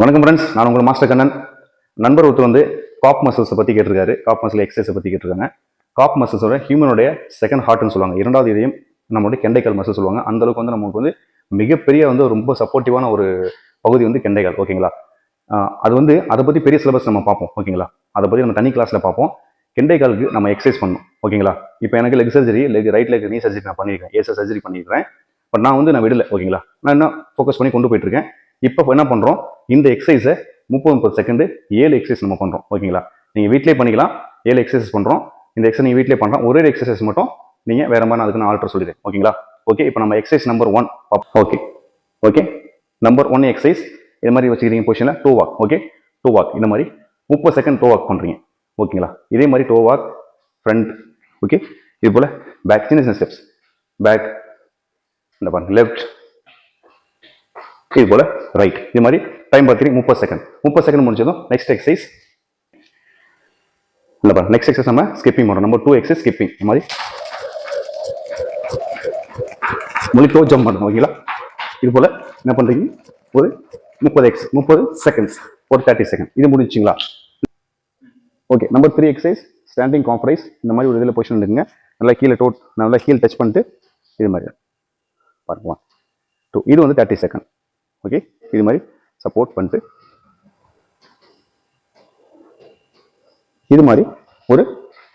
வணக்கம் ஃப்ரெண்ட்ஸ் நான் உங்கள் மாஸ்டர் கண்ணன். நண்பர் ஒருத்தர் வந்து காப் மசில்ஸை பற்றி கேட்டிருக்காரு. காப் மசில் எக்ஸசைஸை பற்றி கேட்டிருக்காங்க. காப் மசில்ஸோட ஹியூமனுடைய செகண்ட் ஹார்ட்னு சொல்லுவாங்க. இரண்டாவது இதையும் நம்மளுடைய கெண்டைக்கால் மசில் சொல்லுவாங்க. அந்தளவுக்கு வந்து நமக்கு வந்து மிகப்பெரிய வந்து ரொம்ப சப்போர்ட்டிவான ஒரு பகுதி வந்து கெண்டைக்கால். ஓகேங்களா அது வந்து அதை பற்றி பெரிய சிலபஸ் நம்ம பார்ப்போம். ஓகேங்களா அதை பற்றி நம்ம தனி கிளாஸில் பார்ப்போம். கெண்டைக்காலுக்கு நம்ம எக்ஸசைஸ் பண்ணணும். ஓகேங்களா இப்போ எனக்கு leg surgery leg right leg knee surgery நான் பண்ணியிருக்கேன். ஏச சர்ஜரி பண்ணியிருக்கேன் பட் நான் வந்து நான் விடலை. ஓகேங்களா நான் என்ன ஃபோக்கஸ் பண்ணி கொண்டு போயிட்டுருக்கேன் இப்போ என்ன பண்ணுறோம் இந்த எக்ஸசைஸை முப்பது முப்பது செகண்டு ஏழு எக்ஸசைஸ் நம்ம பண்ணுறோம் ஓகேங்களா? நீங்கள் வீட்டிலே பண்ணிக்கலாம். ஏழு எக்ஸசைஸ் பண்ணுறோம் இந்த எக்ஸசைஸ் நீங்கள் வீட்டிலே பண்ணுறோம் ஒரே எக்ஸசைஸ் மட்டும் நீங்கள் வேறு மாதிரி அதுக்கு நான் ஆல்டர் சொல்லிடுறேன் ஓகேங்களா? ஓகே இப்போ நம்ம exercise number one okay. Okay? Number one exercise இது மாதிரி வச்சுக்கிறீங்க பொசிஷனில் to walk okay? To walk இந்த மாதிரி முப்பது செகண்ட் டூ வாக் பண்ணுறீங்க ஓகேங்களா? இதே மாதிரி டோ வாக் ஃப்ரண்ட் ஓகே? இது போல் பேக் சின்ன சின்ன ஸ்டெப்ஸ் பேக் இந்த பாருங்க லெஃப்ட் இது போல் ரைட் இது மாதிரி டைம் பார்த்துட்டு முப்பது செகண்ட் முப்பது செகண்ட் முடிஞ்சதும் நெக்ஸ்ட் எக்ஸசைஸ் இல்லைப்பா நெக்ஸ்ட் எக்ஸசைஸ் நம்ம ஸ்கிப்பிங் பண்ணுறோம் நம்பர் டூ எக்ஸசைஸ் ஸ்கிப்பிங் இந்த மாதிரி முழிக்கோ ஜம்ப் பண்ணணும் ஓகேங்களா இது போல் என்ன பண்ணுறீங்க ஒரு முப்பது எக்ஸ் முப்பது செகண்ட்ஸ் ஒரு தேர்ட்டி செகண்ட் இது முடிஞ்சுங்களா? Okay number three exercise standing calf raise இந்த மாதிரி ஒரு இதில் பொசிஷன் இருக்குங்க நல்லா கீழே டோட் நல்லா கீழே டச் பண்ணிட்டு இது மாதிரி. பாருங்க ஒன் டூ இது வந்து தேர்ட்டி செகண்ட் ஓகே? இது மாதிரி சப்போர்ட் பண்ணிட்டு இது மாதிரி ஒரு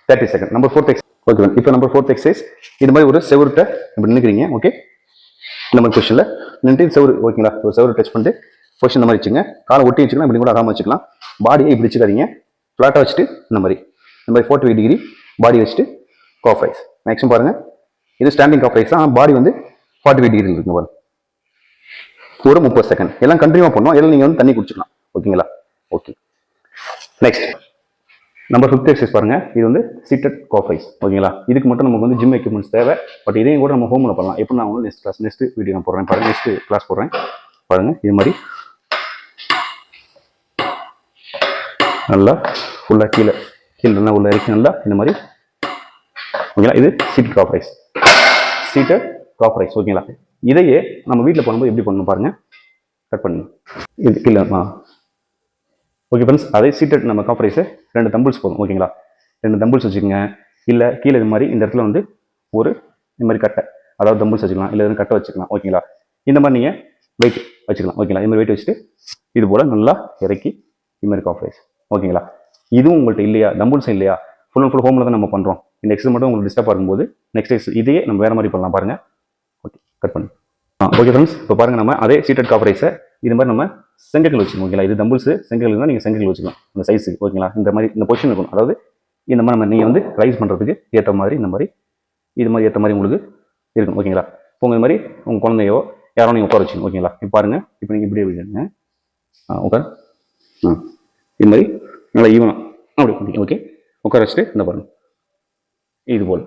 thirty second number fourth ex okay இப்போ நம்பர் ஃபோர்த் எக்ஸசைஸ் இது மாதிரி ஒரு செவருட்டை இப்படி நின்றுக்கிறீங்க ஓகே இந்த மாதிரி பொசிஷனில் நின்று செவரு ஓகேங்களா ஒரு செவரு டச் பண்ணிட்டு கொஷின் இந்த மாதிரி வச்சுங்க காலை ஒட்டி வச்சுக்கலாம் இப்படி கூட ஆகாமல் வச்சுக்கலாம். பாடியை இப்படி வச்சுக்காதீங்க. ஃப்ளாட்டாக வச்சுட்டு இந்த மாதிரி. இந்த மாதிரி ஃபோர்ட்டி ஃபைவ் டிகிரி பாடி வச்சுட்டு காஃப் ரைஸ் மேக்ஸிமம் பாருங்கள் இது ஸ்டாண்டிங் காஃப் ரைஸ் தான். பாடி வந்து ஃபார்ட்டி எயிட் டிகிரி இருக்குங்க பாருங்க. ஒரு முப்பது செகண்ட் எல்லாம் கண்டினியூவாக பண்ணுவோம் எல்லாம் நீங்கள் வந்து தண்ணி குடிச்சிக்கலாம். ஓகேங்களா okay next number fifth exercise பாருங்க. இது வந்து சீட்டட் காஃபைஸ் ஓகேங்களா இதுக்கு மட்டும் நமக்கு வந்து ஜிம் எக்யூப்மெண்ட்ஸ் தேவை. பட் இதையும் கூட நம்ம ஹோமில் பண்ணலாம். எப்படி நான் வந்து நெக்ஸ்ட் கிளாஸ் நெக்ஸ்ட் வீடியோ நான் போடுறேன். பாருங்க நெக்ஸ்ட் கிளாஸ் போடுறேன். பாருங்க இது மாதிரி. நல்லா ஃபுல்லாக கீழே கீழே நல்லா உள்ள இறக்கி நல்லா இந்த மாதிரி. ஓகேங்களா இது seat calf raise seated calf raise ஓகேங்களா இதையே நம்ம வீட்டில் பண்ணும்போது எப்படி பண்ணணும் பாருங்க. கட் பண்ணி. இது இல்லைம்மா ஓகே ஃப்ரெண்ட்ஸ் அதே சீட்டட் நம்ம காஃப் ரைஸை ரெண்டு தம்பிள்ஸ் போதும் ஓகேங்களா ரெண்டு தம்பிள்ஸ் வச்சுக்கோங்க. இல்லை கீழே இது மாதிரி இந்த இடத்துல வந்து ஒரு இந்த மாதிரி கட்டை அதாவது தம்பிள்ஸ் வச்சுக்கலாம் இல்லை எதுவும் கட்டை வச்சுக்கலாம் ஓகேங்களா இந்த மாதிரி நீங்கள் வெயிட் வச்சுக்கலாம் ஓகேங்களா இந்த மாதிரி வெயிட் வச்சுட்டு இது போல் நல்லா இறக்கி இது மாதிரி காஃப் ரைஸ் ஓகேங்களா இதுவும் உங்கள்கிட்ட இல்லையா? தம்பிள்ஸும் இல்லையா? ஃபுல் அண்ட் ஃபுல் ஹோமில் தான் நம்ம பண்ணுறோம் இந்த எக்ஸஸ் மட்டும் உங்களுக்கு டிஸ்டர்ப் ஆகும்போது நெக்ஸ்ட் எக்ஸ் இதையே நம்ம வேறு மாதிரி பண்ணலாம் பாருங்கள் கட் பண்ணு. ஆ ஓகே ஃப்ரெண்ட்ஸ் இப்போ பாருங்கள் நம்ம அதே சீட்டட் காஃப் ரைஸை இது மாதிரி நம்ம செங்கல் வச்சுக்கணும் ஓகேங்களா இது தம்பிள்ஸ் செங்கல் இருந்தால் நீங்கள் செங்கல் வச்சுக்கலாம். இந்த சைஸுக்கு ஓகேங்களா இந்த மாதிரி இந்த பொசிஷன் இருக்கணும். அதாவது இந்த மாதிரி நம்ம நீங்கள் வந்து ரைஸ் பண்ணுறதுக்கு ஏற்ற மாதிரி இந்த மாதிரி இது மாதிரி ஏற்ற மாதிரி உங்களுக்கு இருக்கும் ஓகேங்களா இப்போ உங்கள் மாதிரி உங்கள் குழந்தையோ யாரோ நீங்கள் உட்கார வச்சுக்கணும் ஓகேங்களா இப்போ பாருங்கள் இப்போ நீங்கள் இப்படி விடுங்க. ஆ உட்கார். ஆ இது மாதிரி நல்லா ஈவனாக அப்படி பண்ணிங்க ஓகே உட்கார வச்சுட்டு இந்த பாருங்கள் இது போல்.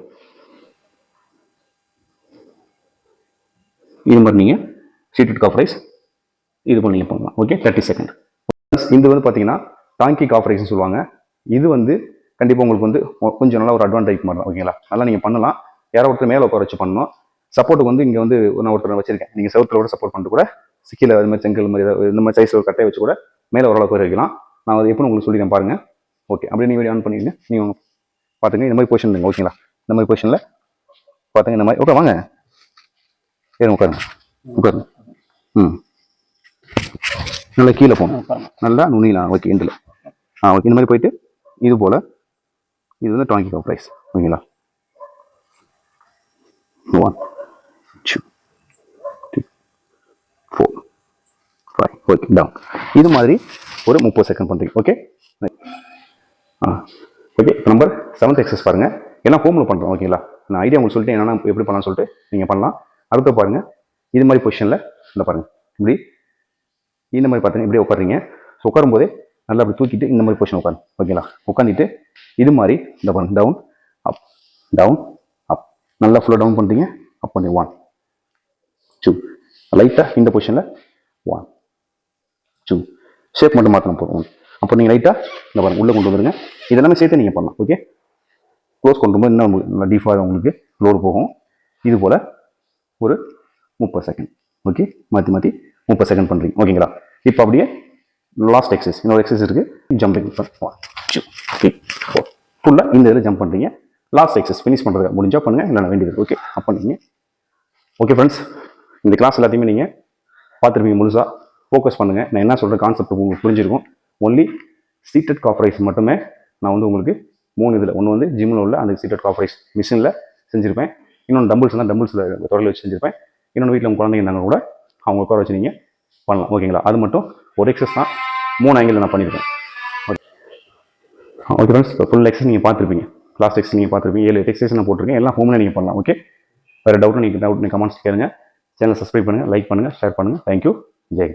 இது மாதிரி நீங்கள் சீட்டட் காஃப் ரைஸ் இது பண்ணி பண்ணலாம். ஓகே தேர்ட்டி செகண்ட் இது வந்து பார்த்தீங்கன்னா டாங்கி காஃப் ரைஸ்னு சொல்லுவாங்க. இது வந்து கண்டிப்பாக உங்களுக்கு வந்து கொஞ்சம் நல்லா ஒரு அட்வான்டேஜ் மாதிரி ஓகேங்களா நல்லா நீங்கள் பண்ணலாம். யாரோ ஒருத்தர் மேலே உட்கார வச்சு பண்ணணும். சப்போர்ட்டுக்கு வந்து இங்கே வந்து நான் ஒருத்தர் வச்சிருக்கேன். நீங்கள் செவத்தில் சப்போர்ட் பண்ணிட்டு கூட சிக்கியில் அது மாதிரி செங்கல் மாதிரி ஏதாவது இந்த மாதிரி சைஸ் ஒரு கட்டையை வச்சு கூட மேலே ஓரளவுக்கு வர வைக்கலாம். நான் அது எப்படி உங்களுக்கு சொல்லிடுறேன் பாருங்க. ஓகே அப்படியே நீங்கள் ஆன் பண்ணிடுங்க. நீங்கள் பார்த்துங்க இந்த மாதிரி பொசிஷன் இருங்க ஓகேங்களா இந்த மாதிரி பொசிஷனில் பார்த்துங்க இந்த மாதிரி. ஓகே வாங்க. ஏறுங்க உட்காருங்க. உட்காருங்க. ம். நல்லா கீழே போகணும். நல்லா நுனிலாம் ஓகே எண்டில் ஆ ஓகே இந்த மாதிரி போயிட்டு இது போல் இது வந்து டுவெண்ட்டி ஃபைவ் ப்ரைஸ் ஓகேங்களா? One two three four five okay down இது மாதிரி ஒரு முப்பது செகண்ட் பண்ணுறீங்க ஓகே ஆ ஓகே நம்பர் செவன்த் எக்ஸஸ் பாருங்கள் எல்லாம் ஹோமில் பண்ணுறோம் ஓகேங்களா? நான் ஐடியா உங்களுக்கு சொல்லிட்டு என்னென்ன எப்படி பண்ணலாம்னு சொல்லிட்டு நீங்கள் பண்ணலாம். அடுத்து பாருங்கள் இது மாதிரி பொசிஷனில் இந்த பாருங்கள் இப்படி இந்த மாதிரி பார்த்தீங்கன்னா இப்படியே உட்காருங்க ஸோ உட்காரும்போதே நல்லா அப்படி தூக்கிட்டு இந்த மாதிரி பொசிஷன் உட்காரு ஓகேங்களா உட்காந்துட்டு இது மாதிரி இந்த பாருங்க டவுன் அப் டவுன் அப் நல்லா ஃபுல்லாக டவுன் பண்ணுறீங்க அப் பண்ணி ஒன் டூ லைட்டாக இந்த பொசிஷனில் ஒன் டூ ஷேப் மட்டும் மாற்றணும் போதும். அப்போ நீங்கள் லைட்டாக இந்த பாருங்கள் உள்ளே கொண்டு வந்துருங்க. இதெல்லாமே சேர்த்து நீங்கள் பண்ணலாம். ஓகே க்ளோஸ் கொண்டு போது இன்னும் உங்களுக்கு நல்லா டீஃபாக உங்களுக்கு லோடு போகும். இது போல் ஒரு முப்பது செகண்ட் ஓகே மாற்றி மாற்றி முப்பது செகண்ட் பண்ணுறீங்க ஓகேங்களா இப்போ அப்படியே லாஸ்ட் எக்ஸசைஸ் இன்னொரு எக்ஸசைஸ் இருக்குது ஜம்பிங் ஃபுல்லாக இந்த இதில் ஜம்ப் பண்ணுறீங்க லாஸ்ட் எக்ஸசைஸ் ஃபினிஷ் பண்ணுறது முடிஞ்சால் பண்ணுங்கள் இல்லைன்னா வேண்டியது ஓகே அப்போ பண்ணுறீங்க ஓகே ஃப்ரெண்ட்ஸ் இந்த கிளாஸ் எல்லாத்தையுமே நீங்கள் பார்த்துருப்பீங்க முழுசாக ஃபோக்கஸ் பண்ணுங்கள் நான் என்ன சொல்கிற கான்செப்ட் உங்களுக்கு புரிஞ்சிருக்கும். ஒன்லி சீட்டட் காப்பரைஸ் மட்டுமே நான் வந்து உங்களுக்கு மூணு இதில். ஒன்று வந்து ஜிம்மில் உள்ள அந்த சீட்டட் காப்பரைஸ் மிஷினில் செஞ்சுருப்பேன். இன்னொன்று டம்பிள்ஸ் இருந்தால் டம்பிள்ஸில் தொடரில் வச்சு செஞ்சுருப்பேன். இன்னொன்று வீட்டில் உங்கள் குழந்தைங்க இருந்தாங்க கூட அவங்க உட்கார வச்சு நீங்கள் பண்ணலாம். ஓகேங்களா அது மட்டும் ஒரு எக்ஸஸ் தான். மூணு ஆங்கிளில் நான் பண்ணியிருக்கேன் ஓகே ஃப்ரெண்ட்ஸ் ஃபுல் எக்ஸஸ் நீங்கள் பார்த்துருப்பீங்க. லாஸ்ட் எக்ஸஸ் நீங்கள் பார்த்துருப்பீங்க. ஏழு எக்ஸசைஸ் நான் போட்டிருக்கேன். எல்லாம் ஹோமில் நீங்கள் பண்ணலாம். ஓகே வேறு டவுட்டும் நீங்கள் டவுட் நீங்கள் கமெண்ட்ஸ் கேளுங்க. சேனல் சப்ஸ்கிரைப் பண்ணுங்கள் லைக் பண்ணுங்கள் ஷேர் பண்ணுங்கள் தேங்க்யூ ஜெய்